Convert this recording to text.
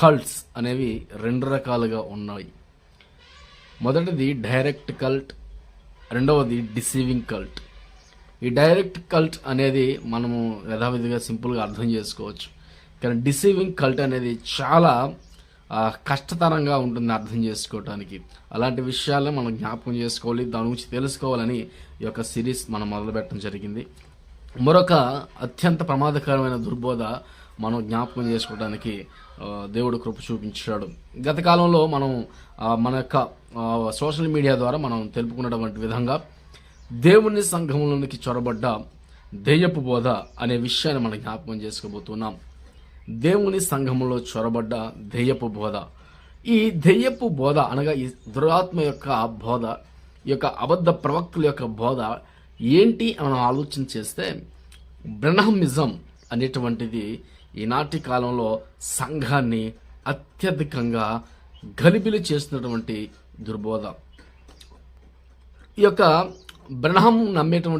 Cults అనేవి రెండు రకాలుగా ఉన్నాయి. మొదటిది డైరెక్ట్ కల్ట్ రెండవది డిసీవింగ్ కల్ట్ ఈ డైరెక్ట్ కల్ట్ అనేది మనము యథావిధిగా సింపుల్గా అర్థం చేసుకోవచ్చు. కానీ డిసీవింగ్ కల్ట్ అనేది చాలా కష్టతరంగా ఉంటుంది అర్థం చేసుకోవటానికి. అలాంటి విషయాలను మనం జ్ఞాపకం చేసుకోవాలి దాని గురించి తెలుసుకోవాలని ఈ యొక్క సిరీస్ మనం మొదలుపెట్టడం జరిగింది. మరొక అత్యంత ప్రమాదకరమైన దుర్బోధ మనం జ్ఞాపకం చేసుకోవడానికి దేవుడు కృప చూపించాడు. గత కాలంలో మనం మన యొక్క సోషల్ మీడియా ద్వారా మనం తెలుపుకున్నటువంటి విధంగా దేవుని సంఘంలోనికి చొరబడ్డ దెయ్యపు బోధ అనే విషయాన్ని మనం జ్ఞాపకం చేసుకోబోతున్నాం. దేవుని సంఘంలో చొరబడ్డ దెయ్యపు బోధ. ఈ దెయ్యపు బోధ అనగా ఈ దురాత్మ యొక్క బోధ ఈ యొక్క అబద్ధ ప్రవక్తుల యొక్క బోధ ఏంటి అని మనం ఆలోచన చేస్తే బ్రహ్మిజం అనేటువంటిది ఈనాటి కాలంలో సంఘాన్ని అత్యధికంగా గలిబిలి చేస్తున్నటువంటి దుర్బోధ. ఈ యొక్క బ్రహ్మం నమ్మేటువంటి